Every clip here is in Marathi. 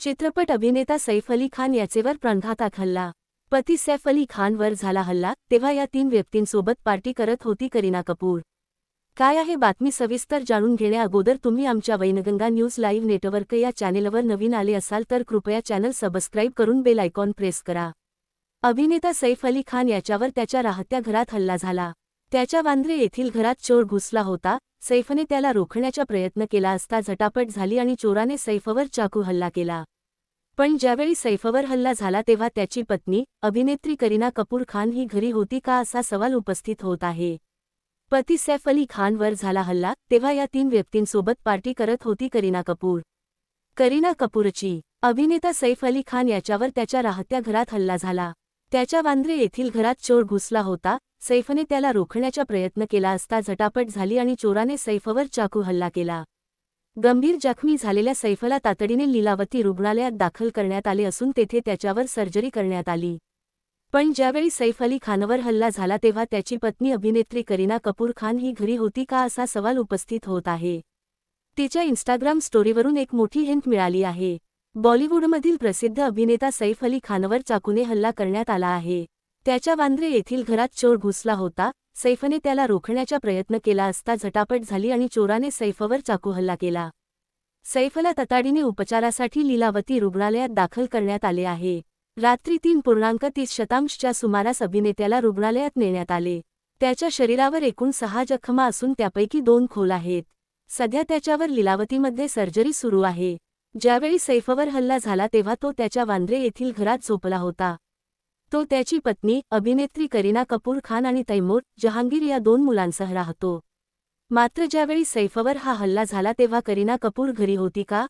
चित्रपट अभिनेता सैफ अली खान याचेवर प्राणघातक हल्ला पती सैफ अली खानवर झाला हल्ला तेव्हा या तीन व्यक्तींसोबत पार्टी करत होती करीना कपूर. काय आहे बातमी सविस्तर जाणून घेण्या अगोदर तुम्ही आमच्या वैनगंगा न्यूज लाईव्ह नेटवर्क या चॅनेलवर नवीन आले असाल तर कृपया चॅनल सबस्क्राईब करून बेल आयकॉन प्रेस करा. अभिनेता सैफ अली खान याच्यावर त्याच्या राहत्या घरात हल्ला झाला. त्याच्या वांद्रे येथील घरात चोर घुसला होता सैफने त्याला रोखण्याचा प्रयत्न केला असता झटापट झाली आणि चोराने सैफवर चाकू हल्ला केला. पण ज्यावेळी सैफवर हल्ला झाला तेव्हा त्याची पत्नी अभिनेत्री करीना कपूर खान ही घरी होती का असा सवाल उपस्थित होत आहे. पती सैफ अली खानवर झाला हल्ला तेव्हा या तीन व्यक्तींसोबत पार्टी करत होती करीना कपूर. करीना कपूरची अभिनेता सैफ अली खान याच्यावर त्याच्या राहत्या घरात हल्ला झाला. त्याच्या वांद्रे येथील घरात चोर घुसला होता सैफने त्याला रोखण्याचा प्रयत्न केला असता झटापट झाली आणि चोराने सैफवर चाकू हल्ला केला. गंभीर जखमी झालेल्या सैफला तातडीने लीलावती रुग्णालयात दाखल करण्यात आले असून तेथे त्याच्यावर सर्जरी करण्यात आली. पण ज्यावेळी सैफ अली खानवर हल्ला झाला तेव्हा त्याची पत्नी अभिनेत्री करीना कपूर खान ही घरी होती का असा सवाल उपस्थित होत आहे. तिच्या इन्स्टाग्राम स्टोरीवरून एक मोठी हिंट मिळाली आहे. बॉलिवूडमधील प्रसिद्ध अभिनेता सैफ अली खानवर चाकूने हल्ला करण्यात आला आहे. त्याच्या वांद्रे येथील घरात चोर घुसला होता. सैफने त्याला रोखण्याचा प्रयत्न केला असता झटापट झाली आणि चोराने सैफवर चाकू हल्ला केला. सैफला तताडीने उपचारासाठी लीलावती रुग्णालयात दाखल करण्यात आले आहे. रात्री तीन पूर्णांक तीस शतांशच्या सुमारास अभिनेत्याला रुग्णालयात नेण्यात आले. त्याच्या शरीरावर एकूण सहा जखमा असून त्यापैकी दोन खोल आहेत. सध्या त्याच्यावर लीलावतीमध्ये सर्जरी सुरू आहे. ज्यावेळी सैफवर हल्ला झाला तेव्हा तो त्याच्या वांद्रे येथील घरात झोपला होता. तो त्याची पत्नी अभिनेत्री करीना कपूर खान आणि तैमूर जहांगीर या दोन मुलांसह राहतो. मात्र ज्यावेळी सैफवर हा हल्ला झाला तेव्हा करीना कपूर घरी होती का?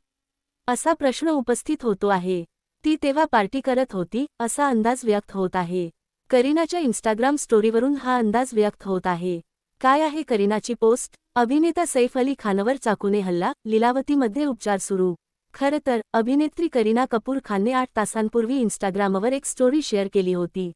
असा प्रश्न उपस्थित होतो आहे. ती तेव्हा पार्टी करत होती असा अंदाज व्यक्त होत आहे. करीनाच्या इन्स्टाग्राम स्टोरीवरून हा अंदाज व्यक्त होत आहे. काय आहे करीनाची पोस्ट? अभिनेता सैफ अली खानवर चाकूने हल्ला लिलावतीमध्ये उपचार सुरू खरं तर अभिनेत्री करीना कपूर खानने आठ तासांपूर्वी इन्स्टाग्रामवर एक स्टोरी शेअर केली होती.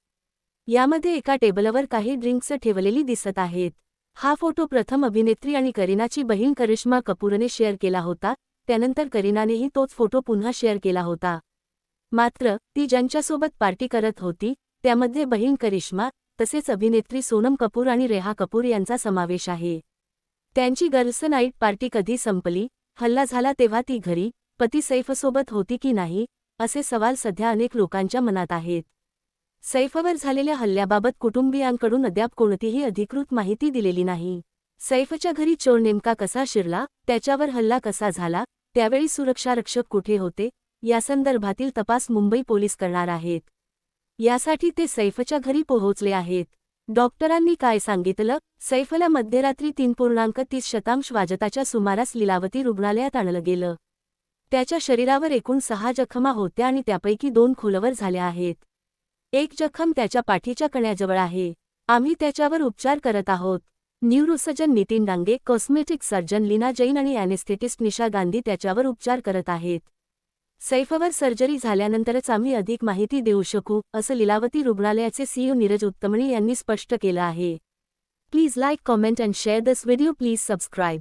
यामध्ये एका टेबलवर काही ड्रिंक्स ठेवलेली दिसत आहेत. हा फोटो प्रथम अभिनेत्री आणि करीनाची बहीण करिश्मा कपूरने शेअर केला होता त्यानंतर करीनानेही तोच फोटो पुन्हा शेअर केला होता. मात्र ती ज्यांच्यासोबत पार्टी करत होती त्यामध्ये बहीण करिश्मा तसेच अभिनेत्री सोनम कपूर आणि रेहा कपूर यांचा समावेश आहे. त्यांची गर्ल्स नाईट पार्टी कधी संपली हल्ला झाला तेव्हा ती घरी पती सैफसोबत होती की नाही असे सवाल सध्या अनेक लोकांच्या मनात आहेत. सैफवर झालेल्या हल्ल्याबाबत कुटुंबियांकडून अद्याप कोणतीही अधिकृत माहिती दिलेली नाही. सैफच्या घरी चोर नेमका कसा शिरला त्याच्यावर हल्ला कसा झाला त्यावेळी सुरक्षारक्षक कुठे होते यासंदर्भातील तपास मुंबई पोलीस करणार आहेत. यासाठी ते सैफच्या घरी पोहोचले आहेत. डॉक्टरांनी काय सांगितलं सैफला मध्यरात्री तीन पूर्णांक तीस शतांश वाजताच्या सुमारास लिलावती रुग्णालयात आणलं गेलं. त्याच्या शरीरावर एकूण सहा जखमा होत्या आणि त्यापैकी दोन खोलवर झाल्या आहेत. एक जखम त्याच्या पाठीच्या कण्याजवळ आहे. आम्ही त्याच्यावर उपचार करत आहोत. Neurosurgeon Nitin Dange cosmetic surgeon Leena Jain आणि अॅनेस्थेटिस्ट निशा गांधी त्याच्यावर उपचार करत आहेत. सैफवर सर्जरी झाल्यानंतरच आम्ही अधिक माहिती देऊ शकू असं लिलावती रुग्णालयाचे सीईओ नीरज उत्तमणी यांनी स्पष्ट केलं आहे. Please like comment and share this video please subscribe.